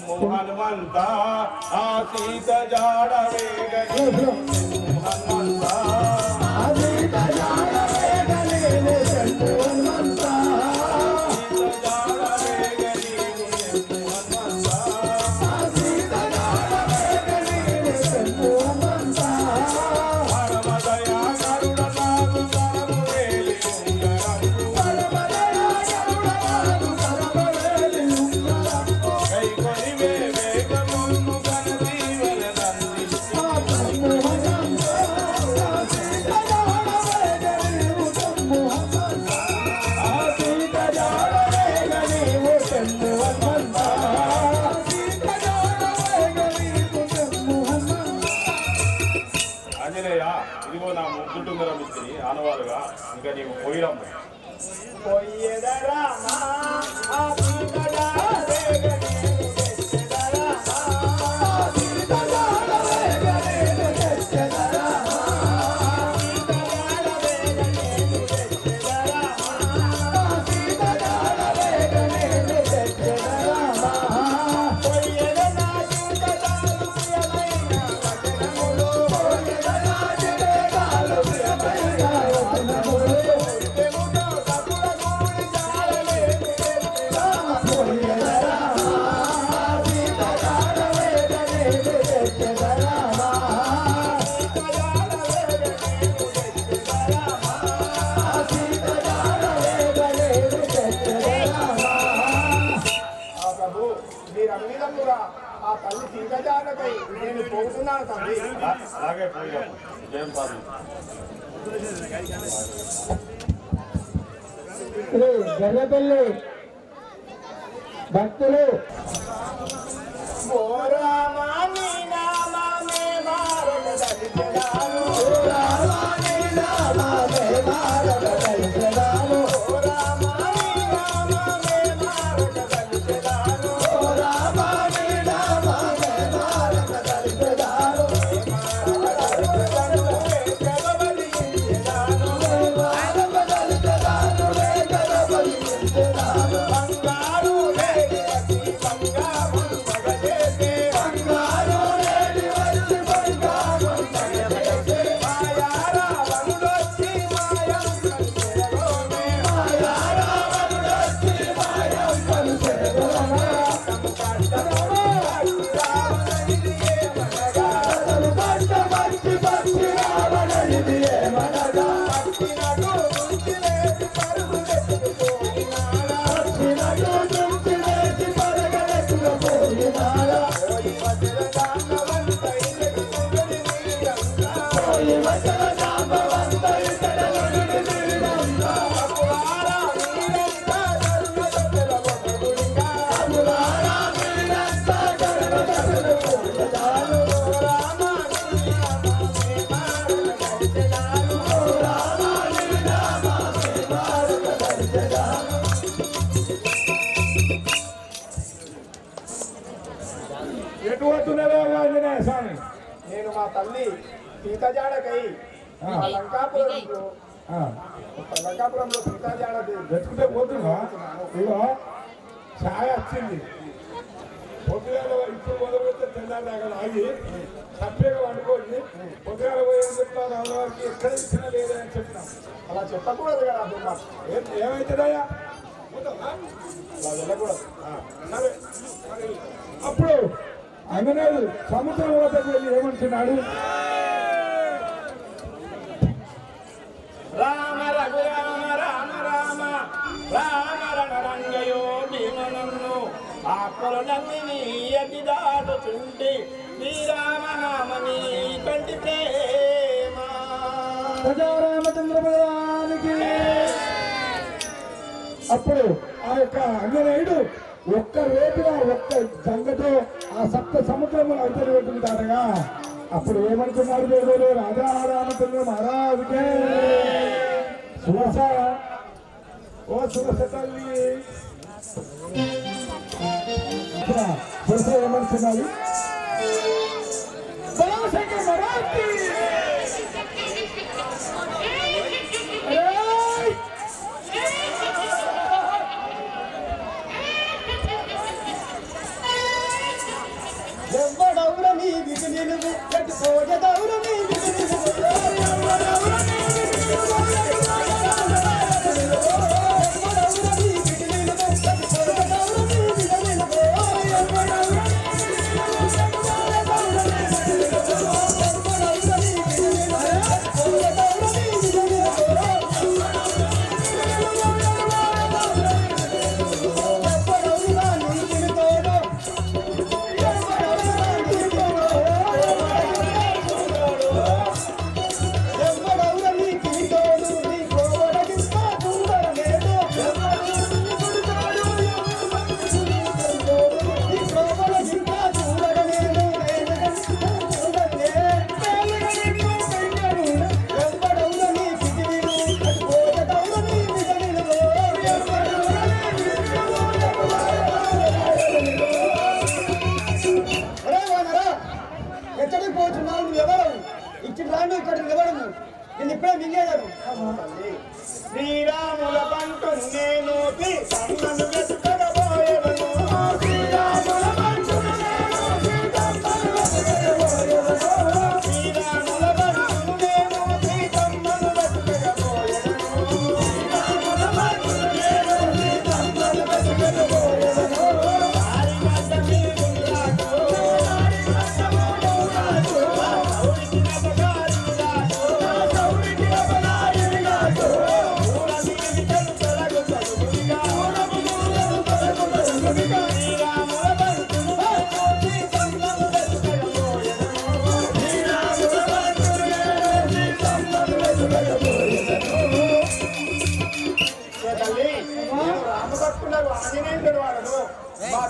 मोहनवंता ಹನುಮಂತ ಆಸೀತ ಜಾಡವೇ ಹನುಮಂತ ఆనవాలుగా ఇంకా నీవు పోయిరమ్మ ఆ అలాగే పోయిరమ్మ ఏం సాధి గర్రపల్లి భక్తులు. ఎటు వస్తున్నదే ఆంజనేయ స్వామి నేను మా తల్లి సీతజాడకై లంకాపురంలో లంకాపురంలో సీతాజాడ వెతుకుతే పోతున్నా ఇగో ఛాయ వచ్చింది. పొద్దుగాల ఇప్పుడు మొదలు పెడితే తెల్లారి దాకా ఆగి సభ్యంగా వండుకోండి. పొద్దుగాల పోయి చెప్తాను అమ్మవారికి ఎక్కడ ఇచ్చిన లేదని అని చెప్పినాం అలా చెప్పకూడదు కదా దుర్మ ఏం ఏమైతుందయ్యా? పోతావా? అలా వెళ్ళకూడదు. సరే. మరి అప్పుడు అంగనేయుడు సముద్రం వద్దకు వెళ్ళి ఏమంటున్నాడు? రామ రఘురామ రామ రామ రామ రణరంగయో భీమనన్ను ఆ కొరలన్నీ అతి దాటుచుంటి శ్రీరామ నామని కంటి ప్రేమ. ప్రజారామచంద్ర భగవానికి అప్పుడు ఆ యొక్క అంజనేయుడు ఒక్క రేటుగా ఒక్క జంగతో ఆ సప్త సముద్రములు అవతలి పెట్టుకుంటాడగా అప్పుడు ఏమనుకున్నాడు దేవుడు? రాజా మహారాజుకే సురస ఓ సురస తల్లి. సురస ఏమనుకున్నాడు? బలశంకర్ మహారాజ్కి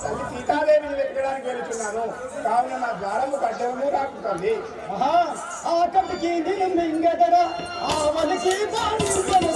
తల్లి సీతాదేవిని వెతకడానికి వెళుతున్నాను. కావున నా ద్వారము కట్టడము రాకుంటుంది ఆకటికి దినం వెంగదరా ఆవలికి బాణించను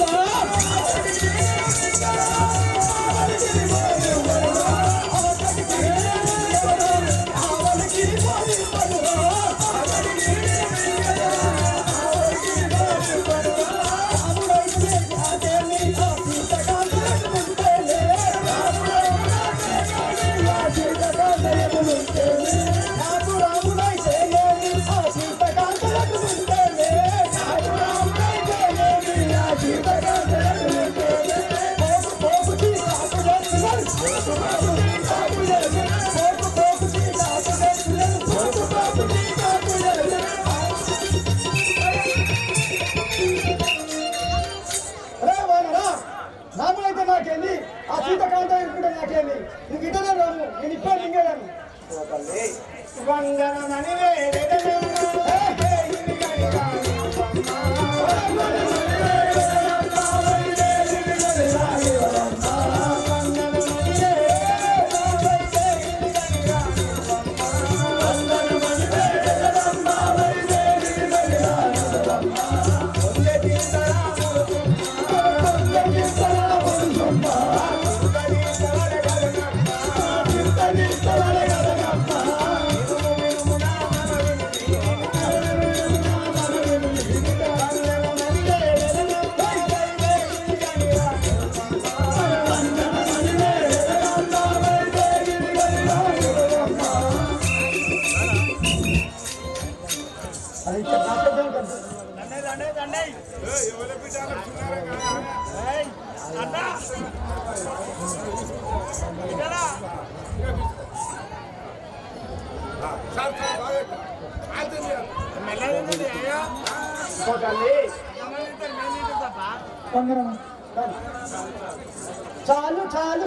చాలు చాలు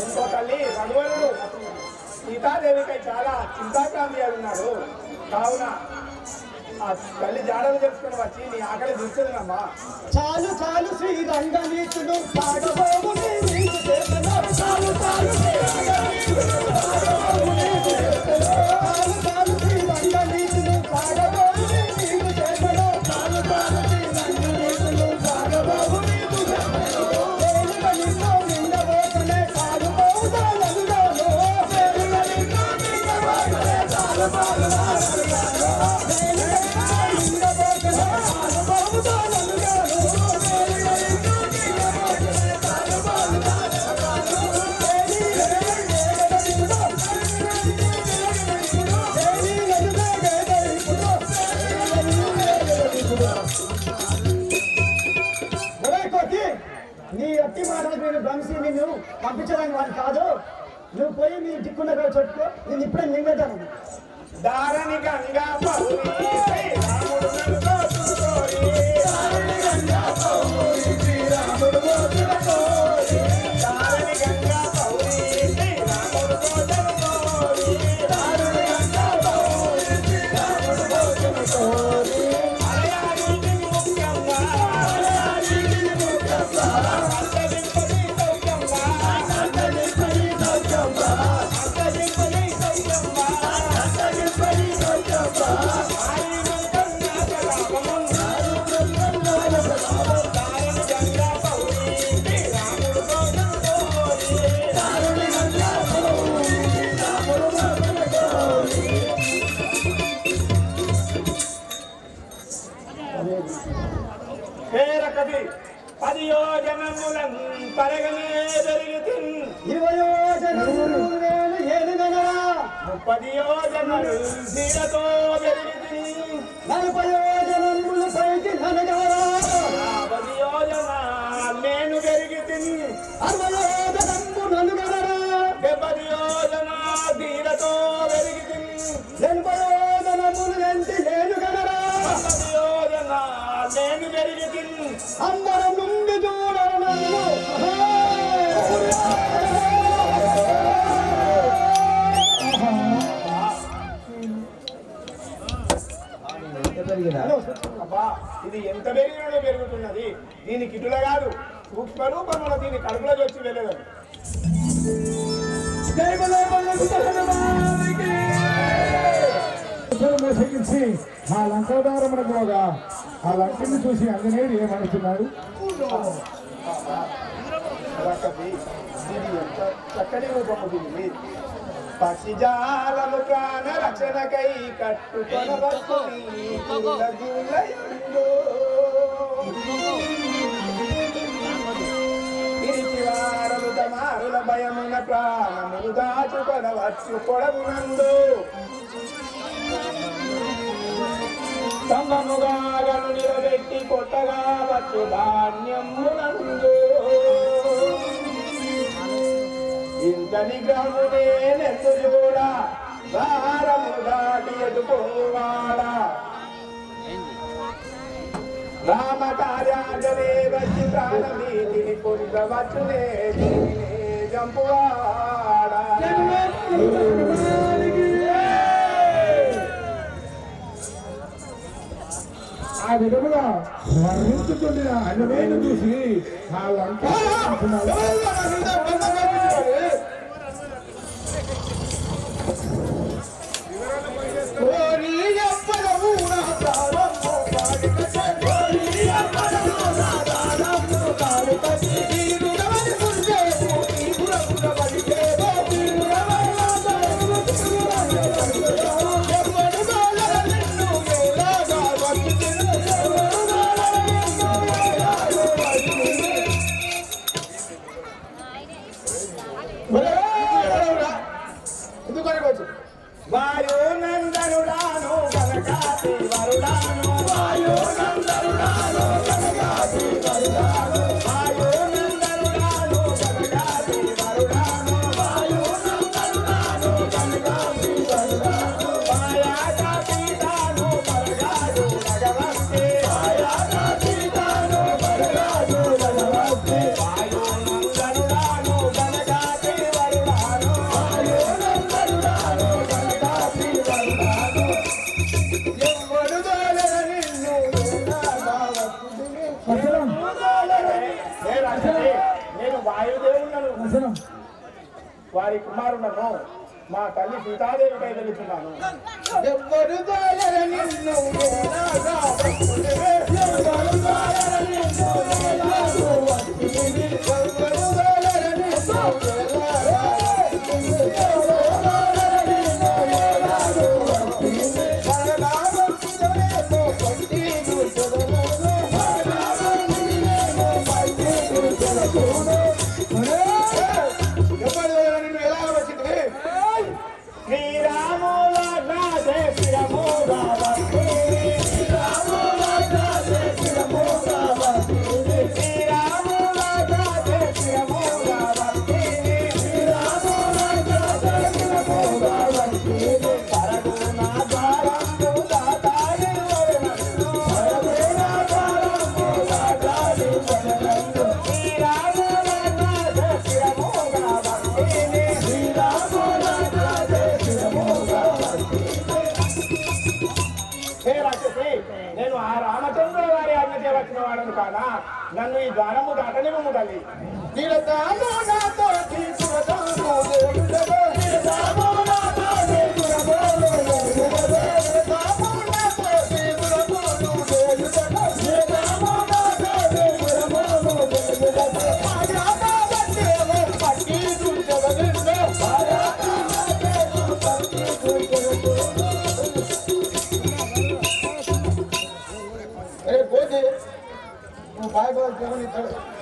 ఇంకో తల్లి రఘువరుడు సీతాదేవికై చాలా చింతాకాంతి ఉన్నాడు కావున ఆ తల్లి జాడలు చేసుకుని వచ్చి నీ ఆకలి తీర్చదునమ్మా చాలు చాలు శ్రీ రంగనీతుడు పాడబోము చాలు చాలు పంపించడానికి వాడు కాదు. నువ్వు పోయి నీ దిక్కున్న చెట్టుకో నేను ఇప్పుడే నిండేటాను दारन गंगा पर ఒకటి పది యోజనములం పరగనే పెరిగి యువయోజనములు నేను ఏనుగనరా ముప్పది యోజనలు సీరతో పెరిగి నలభై యోజనములు పైకి యోజన నేను పెరిగి అరవై ఇది ఎంత పెరిగినో పెరుగుతున్నది దీనికి ఇటుల కాదు సూక్ష్మ రూపంలో దీని కడుపులో వచ్చి వెళ్ళదు ఆ లంకాదారమున పోగా ఆ లంకని చూసి అంజనేయుడు ఏమనుకున్నాడు చక్కని రూపము దీనిది పసిజాలము ప్రాణ రక్షణకై కట్టుకొనవచ్చుని గుల్లగుల్లయుండు. తమారుల భయమున ప్రాణములు దాచుకొనవచ్చు పొడవునందు స్తంభముగా గను నిలబెట్టి కొట్టగా వచ్చు ధాన్యమునందు ఇంత నిగ్రహము నేనెందు చూడ దారము దాటి ఎదుకోవాడా రామ కార్యాజనే వచ్చి ప్రాణమీతిని పొందవచ్చునే జంపువాడా ఆ! విధముగా చూసి ఆ లంక మా తల్లి సీతాదేవిపై వెళుతున్నాను నన్ను ద్వారము దాటనివ్వము తల్లి నిరతాము నాతో నాతో దేవుడవో. నాతో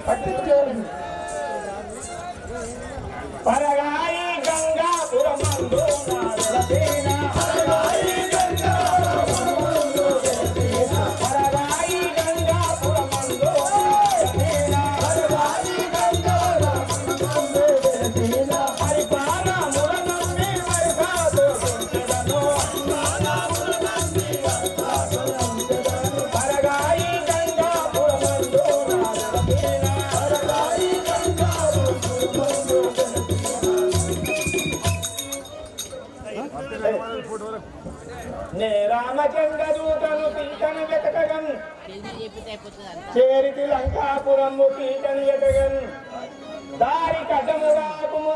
పట్టించుకోవాలి నే రామచంద్రదూతను పీటను వెతకగన్. చేరితి లంకాపురము పీటను వెతకగన్ దారి కటము రాకుము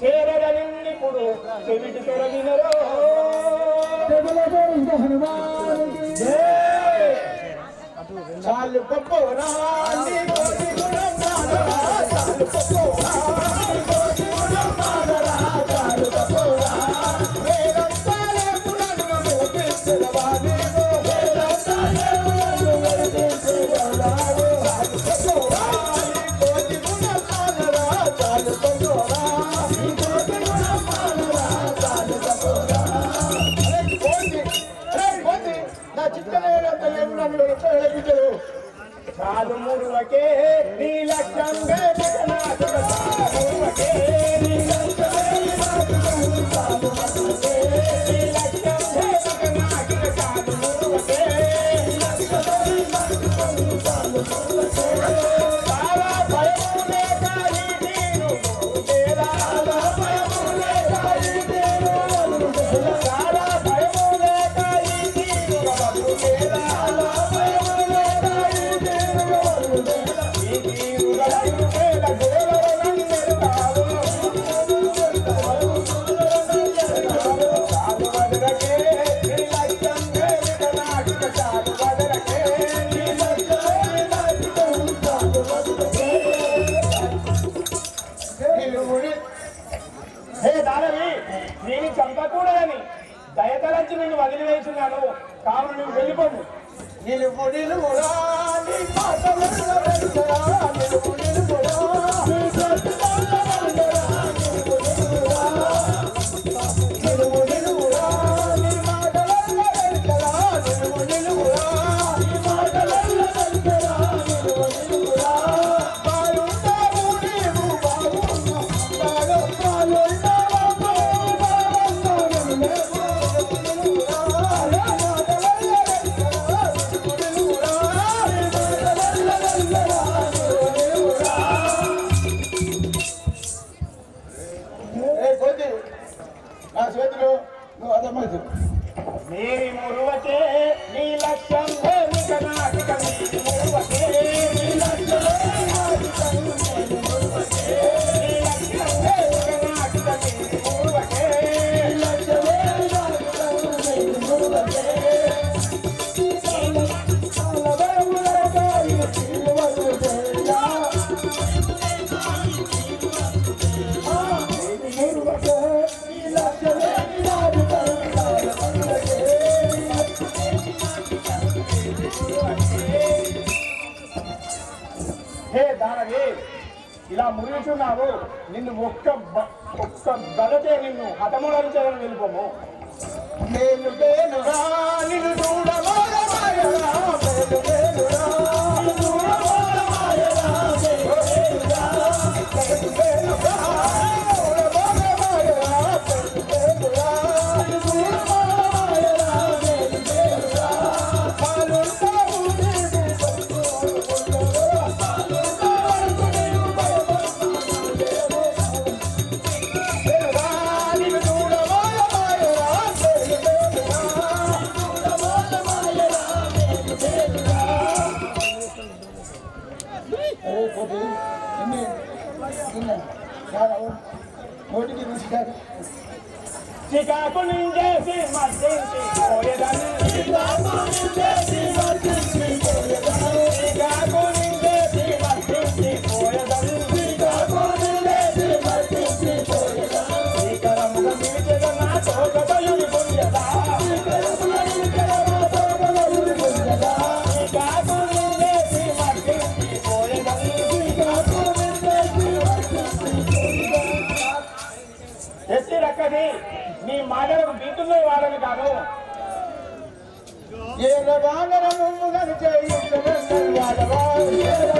చేరగలిప్పుడు చెవిటి తొలగినరో చాలు పప్పు చాలు హఠమూల నుంచి వెళ్ళిపోము. బీతుల్లో వాడని కాను ఏల